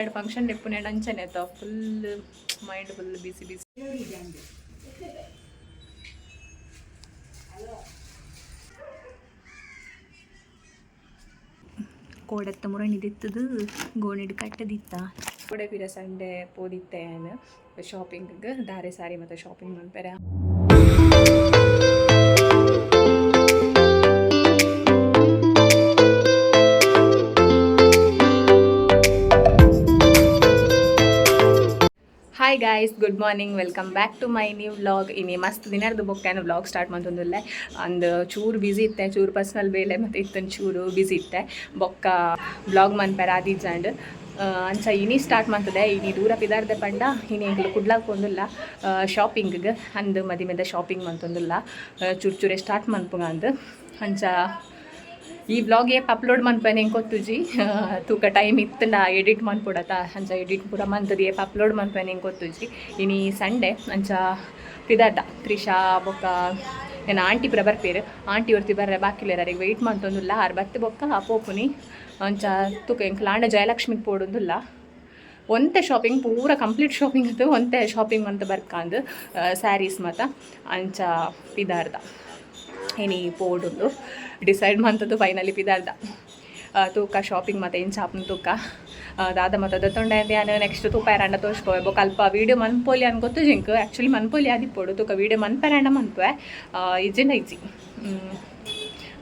ಎರಡು ಫಂಕ್ಷನ್ ಡೆಪ್ಪುನೆ ಅಂಚನೆ ಆಯ್ತಾ. Full mind full busy busy ಕೋಡತ್ತ ಮುರಣಿದಿತ್ತದು ಗೋಣಿಡ್ ಕಟ್ಟದಿತ್ತ? ಕೋಡೆ ಬೀರ ಸಂಡೆ ಪೋದಿತ್ತೆ ಶಾಪಿಂಗ್ ದಾರೆ ಸಾರಿ ಮತ್ತು shopping ಮನ್ಪೆರೆ guys good morning welcome back to my new vlog ಇನಿ ಮಸ್ತ್ ದಿನದ ಬೊಕ್ಕೇನು ವ್ಲಾಗ್ ಸ್ಟಾರ್ಟ್ ಮಾಡ್ತಂದಿಲ್ಲ ಅಂದ್ ಚೂರು ಬ್ಯುಸಿ ಇತ್ತೆ ಚೂರು ಪರ್ಸನಲ್ ಬೇಲೆ ಮತ್ತು ಇತ್ತೊಂದು ಚೂರು ಬ್ಯುಸಿ ಇತ್ತೆ ಬೊಕ್ಕ ಬ್ಲಾಗ್ ಮನ್ಪೆರ ಆದಿಜಾಂಡ್ ಅಂಚ ಇನಿ ಸ್ಟಾರ್ಟ್ ಮಾಡ್ತದೆ. ಇನಿ ದೂರ ಪಿದಾರ್ದೆ ಪಂಡ ಇನಿ ಕುಡ್ಲಾಕ್ ಒಂದಿಲ್ಲ ಶಾಪಿಂಗ್ಗೆ ಅಂದ್ ಮದಿ ಮೇಲೆ ಶಾಪಿಂಗ್ ಮಂತೊಂದಿಲ್ಲ ಚೂರು ಚೂರೇ ಸ್ಟಾರ್ಟ್ ಮನ್ಪುಗ ಅಂದು. ಅಂಚ ಈ ಬ್ಲಾಗ್ ಏಪ್ ಅಪ್ಲೋಡ್ ಮನ್ಪೇನೆ ಹೆಂಗೆ ಗೊತ್ತುಜಿ ತೂಕ ಟೈಮ್ ಇತ್ತಂಡ ಎಡಿಟ್ ಮನ್ಪುಡತ್ತ ಅಂಚ ಎಡಿಟ್ ಪೂರ ಮಂತದ ಏಪ್ ಅಪ್ಲೋಡ್ ಮನ್ಪೇನೆ ಹೆಂಗೆ ಗೊತ್ತುಜಿ ಇನಿ ಸಂಡೆ ಅಂಚ ಪಿದಾರ್ದ ತ್ರಿಷಾ, ಬೊಕ್ಕ, ಏನ ಆಂಟಿ ಪುರ ಬರ್ಪೇರು. ಆಂಟಿ ಹೊರ್ತಿ ಬರ್ರೆ ಬಾಕಿಲೇರಿಗೆ ವೆಯ್ಟ್ ಮಾಡ್ತೊಂದಿಲ್ಲ. ಆರು ಬತ್ತು ಬೊಕ್ಕ ಅಪೋಪುನಿ ಅಂಚ ತೂಕ ಎಂಕ್ ಲಾಂಡ ಜಯಲಕ್ಷ್ಮಿಗೆ ಪೋಡೊಂದಿಲ್ಲ. ಒಂತೆ ಶಾಪಿಂಗ್ ಪೂರ ಕಂಪ್ಲೀಟ್ ಶಾಪಿಂಗ್ ಅದು ಒಂತೆ ಶಾಪಿಂಗ್ ಅಂತ ಬರ್ಕಂದು ಸ್ಯಾರೀಸ್ ಮತ್ತು ಅಂಚ ಪಿದಾರ್ದ ಏನಿ ಪೋಡುಂದು. ಡಿಸೈಡ್ ಮಂತದ್ದು ಫೈನಲಿ ಪಿದಾರ್ದ ತೂಕ ಶಾಪಿಂಗ್ ಇನ್ ಚಾಪನ್ ತೂಕ. ದಾದಾ ಮತ್ತು ದತ್ತೊಂಡೆ ಅಂದ್ಯಾನ ನೆಕ್ಸ್ಟ್ ತೂಪ ಎರಂಡ ತೋರಿಸ್ಕೋಬೇಕು ಅಲ್ಪ ವೀಡಿಯೋ ಮನ್ಪೋಲಿ ಅನ್ ಗೊತ್ತು ಜಿಂಕ್. ಆ್ಯಕ್ಚುಲಿ ಮನ್ಪೋಲಿ ಆದಿಪ್ಪೋಡು ತೂಕ ವೀಡಿಯೋ ಮನ್ಪೆರಂಡ ಮನ್ಪೆ ಇಜಿನ ಇಜಿ.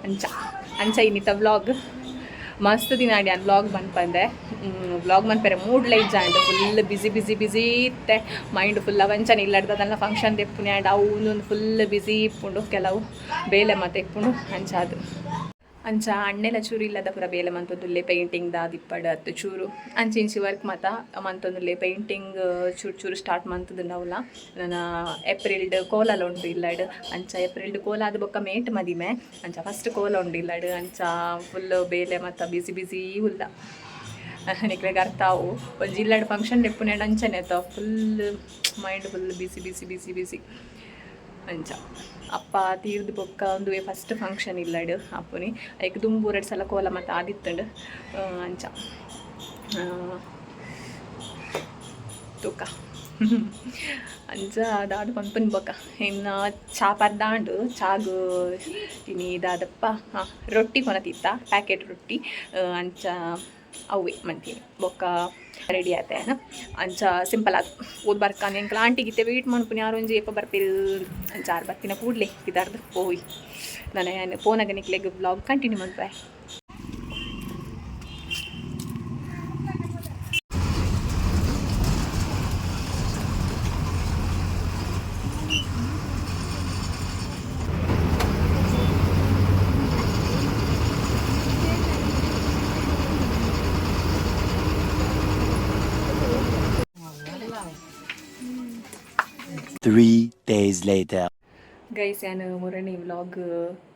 ಅಂಚ. ಅಂಚ ಇನ್ನಿತ ವ್ಲಾಗ್ ಮಸ್ತ್ ದಿನ ಆಡಿ ನಾನು ವ್ಲಾಗ್ ಬಂದ್ಪಂದೆ ವ್ಲಾಗ್ ಮನ್ಪೆರೆ ಮೂಡ್ ಲೈಟ್ ಜಾಂಡ್ ಫುಲ್ ಬಿಸಿ ಬಿಸಿ ಬಿಸಿ ಇತ್ತೆ. ಮೈಂಡ್ ಫುಲ್ ಅವಂಚನೆ ಇಲ್ಲಡ್ದದಲ್ಲ ಫಂಕ್ಷನ್ ತೆಪ್ಪುನೆ ಆ್ಯಂಡ್ ಅವನೊಂದು ಫುಲ್ ಬಿಸಿ ಇಪ್ಪುಂಡು, ಕೆಲವು ಬೇಲೆ ಮತ್ತೆ ಇಪ್ಪುಂಡು ಅಂಚ ಅದು ಅಂಚ ಅಣ್ಣೆಲ ಚೂರು ಇಲ್ಲದ ಪುರ ಬೇಲೆ ಮಂತೊಂದುಲ್ಲೆ ಪೇಂಟಿಂಗ್ ದ ದಿಪ್ಪಡ್ ಅತ್ತು ಚೂರು ಅಂಚಿಂಚಿ ವರ್ಕ್ ಮಾತ ಮಂತೊಂದುಲ್ಲೆ ಪೇಂಟಿಂಗ್ ಚೂರು ಚೂರು ಸ್ಟಾರ್ಟ್ ಮಂತದ ನವಲ. ನನ್ನ ಏಪ್ರಿಲ್ಡ್ ಕೋಲಲ ಉಂಡು ಇಲ್ಲಡ್, ಅಂಚ ಏಪ್ರಿಲ್ಡ್ ಕೋಲಾದ ಬೊಕ್ಕ ಮೇಟ್ ಮದಿಮೆ. ಅಂಚ ಫಸ್ಟ್ ಕೋಲ ಉಂಡು ಇಲ್ಲಡ್, ಅಂಚ ಫುಲ್ ಬೇಲೆ ಮತ್ತು ಬಿಸಿ ಬಿಸಿ ಉಲ್ಲ. ನಿಕ್ಲೆಗ್ ಅರ್ಥಾವು ಒಂಜಿ ಇಲ್ಲಡ್ ಫಂಕ್ಷನ್ ಡೆಪ್ಪುನೆ ಅಂಚನೆ ಆಯ್ತಾ full mind full busy busy busy busy ಅಂಚ. ಅಪ್ಪ ತೀರ್ದು ಬೊಕ್ಕ ಒಂದು ಫಸ್ಟ್ ಫಂಕ್ಷನ್ ಇಲ್ಲಡ್ ಅಪ್ಪನಿ. ಐಕ್ ದುಂಬು ಎರಡು ಸಲ ಕೋಲ ಮತ್ತು ಆದಿತ್ತಂಡು. ಅಂಚ. ತೂಕ. ಅಂಚ ದಾದ ಪಂಪನ್ ಬೊಕ್ಕ. ಇನ್ನು ಚಾ ಪರ್ದಾಂಡು. ಚಾಗು ತಿನಿ ದಾದಪ್ಪ ಹಾಂ, ರೊಟ್ಟಿ ಕೊನತಿತ್ತ ಪ್ಯಾಕೆಟ್ ರೊಟ್ಟಿ. ಅಂಚ ಅವೇ ಮಂತೀನಿ ಬೊಕ್ಕ ರೆಡಿ ಆತೇನ ಅಂಚ ಸಿಂಪಲ್ ಆಗಿ ಓದ್ ಬರ್ಕಾನೆ ಎಂಕ್ಲ ಆಂಟಿಗಿತ್ತೆ ವೆಯ್ಟ್ ಯಾರು ಯಾರೊಂಜಿ ಏಪ ಬರ್ಪಿಲ್ ಅಂಚಾರು ಬರ್ತಿನ ಕೂಡ್ಲೆ ಇದಾರ್ದು ಹೋಯ್ ನಾನು ಫೋನಾಗ ನಿಕ್ಲೆಗ್ ಬ್ಲಾಗ್ ಕಂಟಿನ್ಯೂ ಮಾಡ್ಬೆ Three days later. ಗೈಸ್ ಏನು ಮೂರನೇ ವ್ಲಾಗ್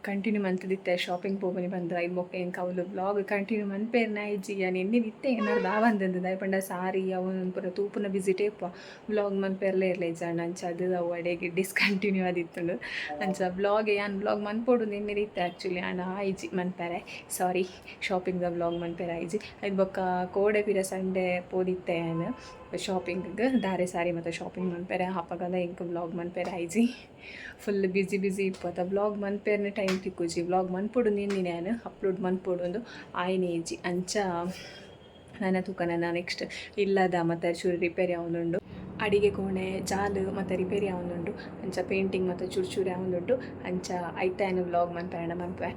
ಕಂಟಿನ್ಯೂ ಮಂತದಿತ್ತೆ ಶಾಪಿಂಗ್ ಪೋಪನಿ ಬಂದು ಐದು ಮೊಕ್ಕ ಏನು ಕವಲು ಬ್ಲಾಗ್ ಕಂಟಿನ್ಯೂ ಮನ್ಪೇರ್ನ ಐಜಿ ನಾನು ಎನ್ನಿದಿತ್ತೆ ಏನಾರು ದಾವಂದಂದು ದಯಪಂಡ ಸಾರಿ ಅವನ ಪುರ ತೂಪುನ ಬಿಸಿಟೇ ಇಪ್ಪ ಬ್ಲಾಗ್ ಮನ್ಪೇರ್ಲೇ ಇರಲಿ ಜಾಣ ಅಂಚ ಅದು ಅವು ಅಡೆಗೆ ಡಿಸ್ಕಂಟಿನ್ಯೂ ಆದಿತ್ತುಂಡು. ಅಂಚ ಬ್ಲಾಗ್ ಯಾನ್ ವ್ಲಾಗ್ ಮನ್ಪೋಡು ಇತ್ತೆ ಆ್ಯಕ್ಚುಲಿ ಅಣ್ಣ ಐಜಿ ಮನ್ಪೇರೆ ಸಾರಿ ಶಾಪಿಂಗ್ ಬ್ಲಾಗ್ ಮನ್ಪೇರೆ ಐಜಿ ಐದು ಬೊಕ್ಕ ಕೋಡೆ ಪಿರ ಸಂಡೆ ಪೋದಿತ್ತೆ ಏನು ಶಾಪಿಂಗ್ಗೆ ದಾರೆ ಸಾರಿ ಮತ್ತು ಶಾಪಿಂಗ್ ಮನ್ಪೇರೆ ಹಾಪಾಗ ಇಂಕ ಬ್ಲಾಗ್ ಮನ್ಪೇರೆ ಐಜಿ ಫುಲ್ ಬ್ಯುಸಿ ಬ್ಯುಸಿ ಇಪ್ಪತ್ತ. ಬ್ಲಾಗ್ ಮನ್ಪೇರ್ನ ಟೈಮ್ ತಿಕ್ಕುಜಿ ವ್ಲಾಗ್ ಮನ್ಪೊಡು ನಿನ್ನೆ ನಾನು ಅಪ್ಲೋಡ್ ಮನ್ಪೊಡು ಒಂದು ಏಜಿ ಅಂಚ, ನನ್ನ ತೂಕ ನನ್ನ ನೆಕ್ಸ್ಟ್ ಇಲ್ಲದ ಮತ್ತು ಚೂರು ರಿಪೇರಿ ಆವೊಂದುಂಡು ಅಡಿಗೆ ಕೋಣೆ, ಜಾಲು ಮತ್ತು ರಿಪೇರಿ ಆವೊಂದುಂಡು ಅಂಚ ಪೇಂಟಿಂಗ್ ಮತ್ತು ಚೂರು ಚೂರಿ ಆವೊಂದುಂಡು ಅಂಚ ಐತಾನು ವ್ಲಾಗ್ ಮನ್ಪಾಯಣ ಮನ್ಪೆ?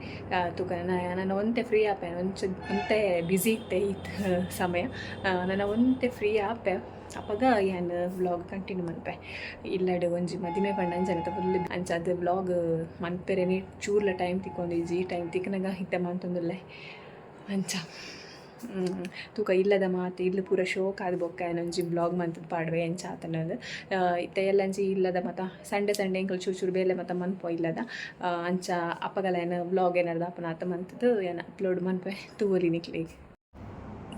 ತೂಕ ನನ್ನ ನನ್ನ ಒಂತೆ ಫ್ರೀ ಆಪೆ ಒಂಚ, ಒಂತೆ ಬ್ಯುಸಿ ಇತ್ತೆ ಸಮಯ. ನನ್ನ ಒಂತೆ ಫ್ರೀ ಆಪೆ ಅಪ್ಪಗ ಏನ್ ವ್ಲಾಗ್ ಕಂಟಿನ್ಯೂ ಮನ್ಪೆ ಇಲ್ಲಡು ಒಂಜಿ ಮದಿಮೆ ಪಂಡ ಅಂಚನೆ ಫುಲ್ ಅಂಚ ಅದು ವ್ಲಾಗ್ ಮನ್ಪೆರೆ ಚೂರ್ಲ ಟೈಮ್ ತಿಕ್ಕೊಂಡು ಈ ಟೈಮ್ ತಿಕ್ಕನಾಗ ಹಿತ್ತೆ ಮಂತೊಂದುಲ್ಲೆ ಅಂಚ. ತೂಕ ಇಲ್ಲದ ಮಾತು, ಇಲ್ಲಿ ಪೂರ ಶೋಕ್ ಆದ ಬೊಕ್ಕ ಏನೊಂಜಿ ಬ್ಲಾಗ್ ಮಂತ್ ಪಾಡ್ವೆ ಎಂಚ ಆತನದು ಇತ್ತ ಎಲ್ಲಂಚಿ ಇಲ್ಲದ ಮತ್ತ ಸಂಡೆ ಸಂಡೆ ಎಂಕಲ್ ಚೂರು ಚೂರು ಬೇಲೆ ಮತ್ತ ಮನ್ಪೊ ಇಲ್ಲದ. ಅಂಚ ಅಪ್ಪಗಲ ಏನ ಬ್ಲಾಗ್ ಏನಾರ್ದ ಅಪ್ಪನ ಆತ ಮಂತದ್ದು ಏನ ಅಪ್ಲೋಡ್ ಮನ್ಪೆ ತೂರಿ ನಿಕ್ಲಿಗೆ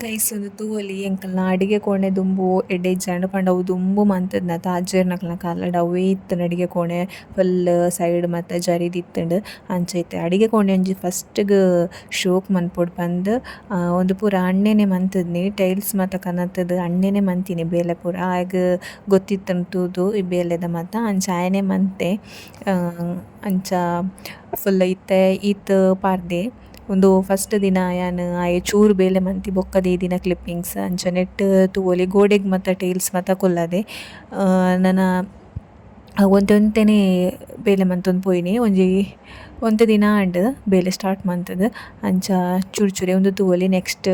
ಗೈಸ್ ಒಂದು ತೂವಲಿ ಎಂಕಲ್ನ ಅಡಿಗೆ ಕೋಣೆ ದುಂಬು ಎಡೆ ಜಂಡ ಪಂಡ ಅವು ದುಂಬು ಮಂತದ್ನ ತಾಜೇರ್ನಕ್ಲ ಕಾಲಡ ಅವೇ ಅಡಿಗೆ ಕೋಣೆ ಫುಲ್ ಸೈಡ್ ಮತ್ತು ಜರಿದಿತ್ತಂಡು ಅಂಚೈತೆ. ಅಡಿಗೆ ಕೋಣೆ ಒಂಜಿ ಫಸ್ಟ್ಗೆ ಶೋಕ್ ಮನ್ಪೊಡು ಆ, ಒಂದು ಪೂರ ಅಣ್ಣೆನೆ ಮಂತದ್ನಿ ಟೈಲ್ಸ್ ಮಾತ ಕನತದ್ ಅಣ್ಣೆನೆ ಮಂತಿನಿ ಬೇಲೆ ಪೂರ. ಆಗ ಗೊತ್ತಿತ್ತನ್ ತೂದು ಈ ಬೇಲೆದ ಮಾತ ಅಂಚ ಆಯನೆ ಮಂತೆ ಅಂಚ ಫುಲ್ ಇತ್ತೆ ಈತ್ ಪಾರ್ದೆ. ಒಂದು ಫಸ್ಟ್ ದಿನ ಯಾನ್ ಆಯೆ ಚೂರು ಬೇಲೆ ಮಂತಿ ಬೊಕ್ಕದೆ ಈ ದಿನ ಕ್ಲಿಪ್ಪಿಂಗ್ಸ್ ಅಂಚ ನೆಟ್ ತೂವೊಲಿ ಗೋಡೆಗ್ ಮಾತ ಟೇಲ್ಸ್ ಮಾತ ಕೊಲ್ಲದೆ ನನ್ನ ನನ ಒಂತೆ ಬೇಲೆ ಮಂತೊಂದು ಪೋಯಿನಿ, ಒಂಜಿ ಒಂತೆ ದಿನ ಅಂಡ್ ಬೇಲೆ ಸ್ಟಾರ್ಟ್ ಮಾಡ್ತದ ಅಂಚ ಚೂರು ಚೂರೆ ಒಂದು ತೂವೊಲಿ ನೆಕ್ಸ್ಟ್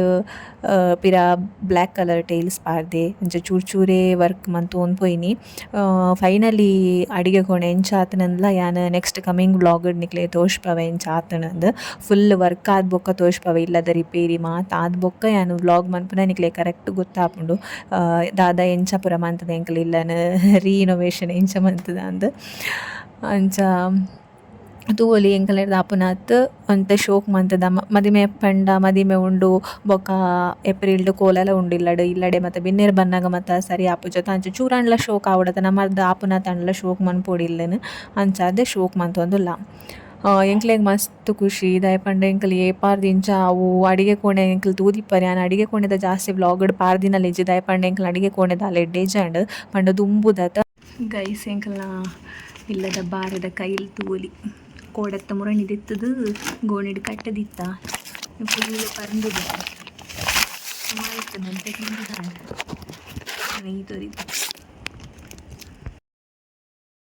ಪಿರ ಬ್ಲ್ಯಾಕ್ ಕಲರ್ ಟೈಲ್ಸ್ ಪಾರ್ದೆ ಅಂಚ ಚೂರು ಚೂರೆ ವರ್ಕ್ ಮಂತೋನ್ ಪೋಯಿನಿ. ಫೈನಲಿ ಅಡಿಗೆ ಕೋಣೆ ಎಂಚ ಆತನಂದ್ಲ. ಯಾನ್ ನೆಕ್ಸ್ಟ್ ಕಮಿಂಗ್ ವ್ಲಾಗ್ ನಿಕ್ಲೆ ತೋರ್ಸ್ಪವೆ ಎಂಚ ಆತನಂದು. ಫುಲ್ ವರ್ಕ್ ಆದ ಬೊಕ್ಕ ತೋರ್ಸ್ಪವೆ ಇಲ್ಲದ ರಿಪೇರಿ ಮಾತ ಆದ ಬೊಕ್ಕ ಯಾನು ವ್ಲಾಗ್ ಮನ್ಪುನ ನಿಕ್ಲೆ ಕರೆಕ್ಟ್ ಗೊತ್ತಾಪುಂಡು. ದಾದ ಎಂಚ ಪುರ ಮಂತದ ಎಂಕಲ್ ಇಲ್ಲನ ರೀಇನೋವೇಷನ್ ಎಂಚ ಮಂತದ ಅಂದ್. ಅಂಚ ತೂವೊಲಿ ಎಂಕಲ್ನ ಆಪುನಾತ್ ಅಂತ ಶೋಕ್ ಮಂತದ ಮದಿಮೆ ಪಂಡ, ಮದಿಮೆ ಉಂಡು ಬೊಕ ಏಪ್ರಿಲ್ಡ್ ಕೋಲಲ ಉಂಡು ಇಲ್ಲಡ್ ಮತ್ತೆ ಬಿನ್ನೆರ್ ಬನ್ನಗ ಮತ್ತ ಸರಿ ಆಪುಜತ ಅಂಚ ಚೂರಾಣ್ಲ ಶೋಕ್ ಆವಡತ ನಮ್ಮರ್ದ ಆಪುನಾತ್ ಅಂಡ್ಲ ಶೋಕ್ ಮನ್ಪೊಡಿಲ್ಲನ್ ಅಂಚಾದೆ ಶೋಕ್ ಮಂತೊಂದುಲ್ಲ ಎಂಕ್ಲೆಗ್ ಮಸ್ತ್ ಖುಷಿ ದಾಯೆ ಪಂಡ ಎಂಕಲ್, ಏ ಪಾರ್ದಿಂಚ ಅವು ಅಡಿಗೆ ಕೋಣೆ ಎಂಕಲ್ ತೂದಿಪ್ಪರೆ ಆನ ಅಡಿಗೆ ಕೋಣೆದ ಜಾಸ್ತಿ ಬ್ಲಾಗ್ಡ್ ಪಾರ್ದಿನಲ್ಲಿ ಇಜ್ಜಿ ದಯ ಪಂಡ ಎಂಕಲ್ ಅಡಿಗೆ ಕೋಣೆದ ಅಲ್ಲ ಎಡ್ಡೆಜಾಂಡ್ ಪಂಡ ದುಂಬುದತ. ಗೈಸ್, ಎಂಕಲ್ನ ಇಲ್ಲದ ಬಾರದ ಕೈಲ್ ತೂವಲಿ ಕೋಡತ್ತ ಮುರಣಿದಿತ್ತದು ಗೋಣಿಡ್ ಕಟ್ಟದಿತ್ತ ಫುಲ್ ಪರಂದುದ ಆಯ್ತು ನಂತೆ ನೀ ತೋರಿದ್ದು